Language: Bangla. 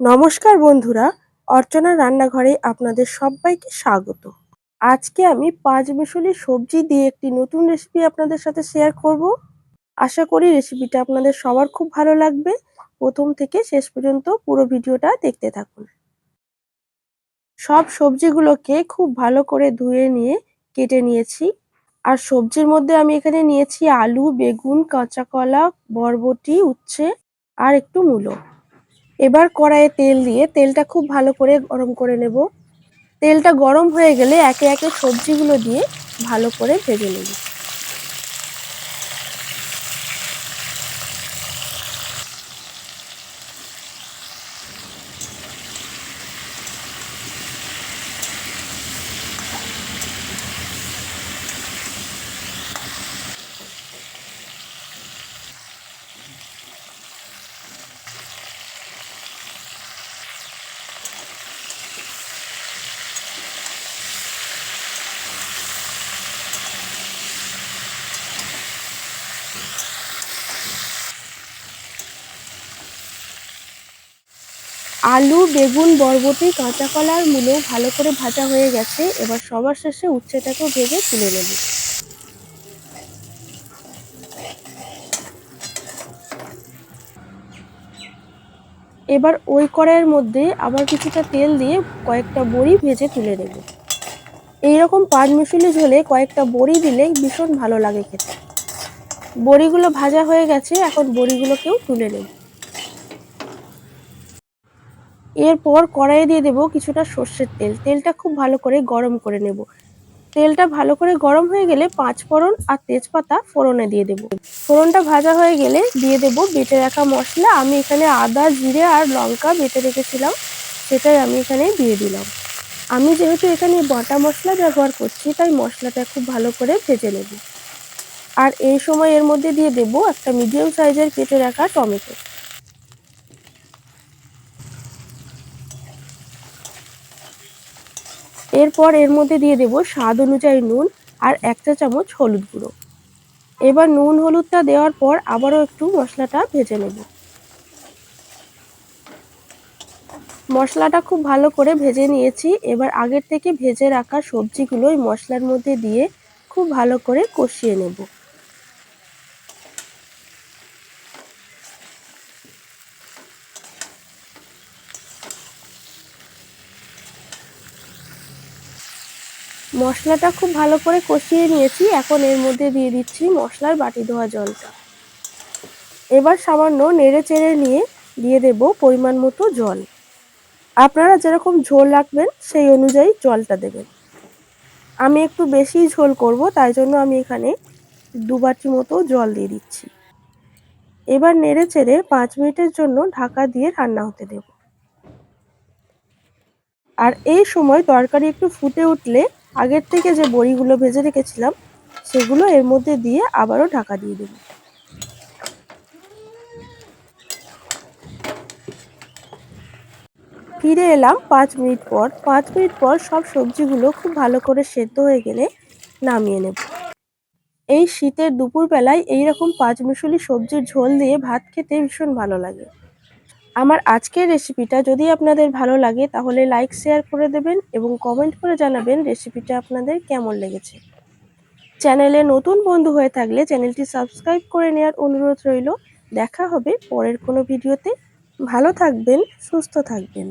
নমস্কার বন্ধুরা, অর্চনা রান্নাঘরে আপনাদের সবাইকে স্বাগত। আজকে আমি পাঁচ মিশলি সবজি দিয়ে একটি নতুন রেসিপি আপনাদের সাথে শেয়ার করব। আশা করি রেসিপিটা আপনাদের সবার খুব ভালো লাগবে। প্রথম থেকে শেষ পর্যন্ত পুরো ভিডিওটা দেখতে থাকুন। সব সবজিগুলোকে খুব ভালো করে ধুয়ে নিয়ে কেটে নিয়েছি। আর সবজির মধ্যে আমি এখানে নিয়েছি আলু, বেগুন কাঁচা কলা বরবটি, উচ্ছে আর একটু মূলো। এবার কড়াইয়ে তেল দিয়ে তেলটা খুব ভালো করে গরম করে নেব। তেলটা গরম হয়ে গেলে একে একে সবজিগুলো দিয়ে ভালো করে ভেজে নেব। আলু, বেগুন, বরবটি কাঁচা কলা আর ভালো করে ভাজা হয়ে গেছে। এবার সবার শেষে উচ্ছেটাকেও ভেজে তুলে নেব। এবার ওই কড়াইয়ের মধ্যে আবার কিছুটা তেল দিয়ে কয়েকটা বড়ি ভেজে তুলে নেব। এইরকম পাঁচ মিশালি ঝোলে কয়েকটা বড়ি দিলে ভীষণ ভালো লাগে খেতে। বড়িগুলো ভাজা হয়ে গেছে, এখন বড়িগুলোকেও তুলে নেব। এরপর কড়াইয়ে দিয়ে দেবো কিছুটা সর্ষের তেল। তেলটা খুব ভালো করে গরম করে নেব। তেলটা ভালো করে গরম হয়ে গেলে পাঁচ ফোড়ন আর তেজপাতা ফোড়নে দিয়ে দেব। ফোড়নটা ভাজা হয়ে গেলে দিয়ে দেব বেটে রাখা মশলা। আমি এখানে আদা, জিরে আর লঙ্কা বেটে রেখেছিলাম। সেটাই আমি এখানে দিয়ে দিলাম। আমি যেহেতু এখানে বাটা মশলা ব্যবহার করছি, তাই মশলাটা খুব ভালো করে ভেজে নেব। আর এই সময় এর মধ্যে দিয়ে দেব একটা মিডিয়াম সাইজের কেটে রাখা টমেটো। এরপর এর মধ্যে দিয়ে দেব স্বাদ অনুযায়ী নুন আর এক চা চামচ হলুদ গুঁড়ো। এবার নুন হলুদটা দেওয়ার পর আবারও একটু মশলাটা ভেজে নেব। মশলাটা খুব ভালো করে ভেজে নিয়েছি। এবার আগের থেকে ভেজে রাখা সবজিগুলো ওই মশলার মধ্যে দিয়ে খুব ভালো করে কষিয়ে নেব। মশলাটা খুব ভালো করে কষিয়ে নিয়েছি। এখন এর মধ্যে দিয়ে দিচ্ছি মশলার বাটি ধোয়া জলটা। এবার সামান্য নেড়ে চেড়ে নিয়ে দিয়ে দেব পরিমাণ মতো জল। আপনারা যেরকম ঝোল রাখবেন, সেই অনুযায়ী জলটা দেবেন। আমি একটু বেশি ঝোল করব, তাই জন্য আমি এখানে দু বাটি মতো জল দিয়ে দিচ্ছি। এবার নেড়ে চেড়ে পাঁচ মিনিটের জন্য ঢাকা দিয়ে রান্না হতে দেব। আর এই সময় তরকারি একটু ফুটে উঠলে আগের থেকে যে বড়িগুলো ভেজে রেখেছিলাম, সেগুলো এর মধ্যে দিয়ে আবারও ঢাকা দিয়ে দেব। ফিরে এলাম পাঁচ মিনিট পর। পাঁচ মিনিট পর সব সবজিগুলো খুব ভালো করে সেদ্ধ হয়ে গেলে নামিয়ে নেব। এই শীতের দুপুরবেলায় এইরকম পাঁচ মিশালি সবজির ঝোল দিয়ে ভাত খেতে ভীষণ ভালো লাগে। আমার আজকের রেসিপিটা যদি আপনাদের ভালো লাগে, তাহলে লাইক শেয়ার করে দেবেন এবং কমেন্ট করে জানাবেন রেসিপিটা আপনাদের কেমন লেগেছে। চ্যানেলে নতুন বন্ধু হয়ে থাকলে চ্যানেলটি সাবস্ক্রাইব করে নেওয়ার অনুরোধ রইল। দেখা হবে পরের কোনো ভিডিওতে ভালো থাকবেন, সুস্থ থাকবেন।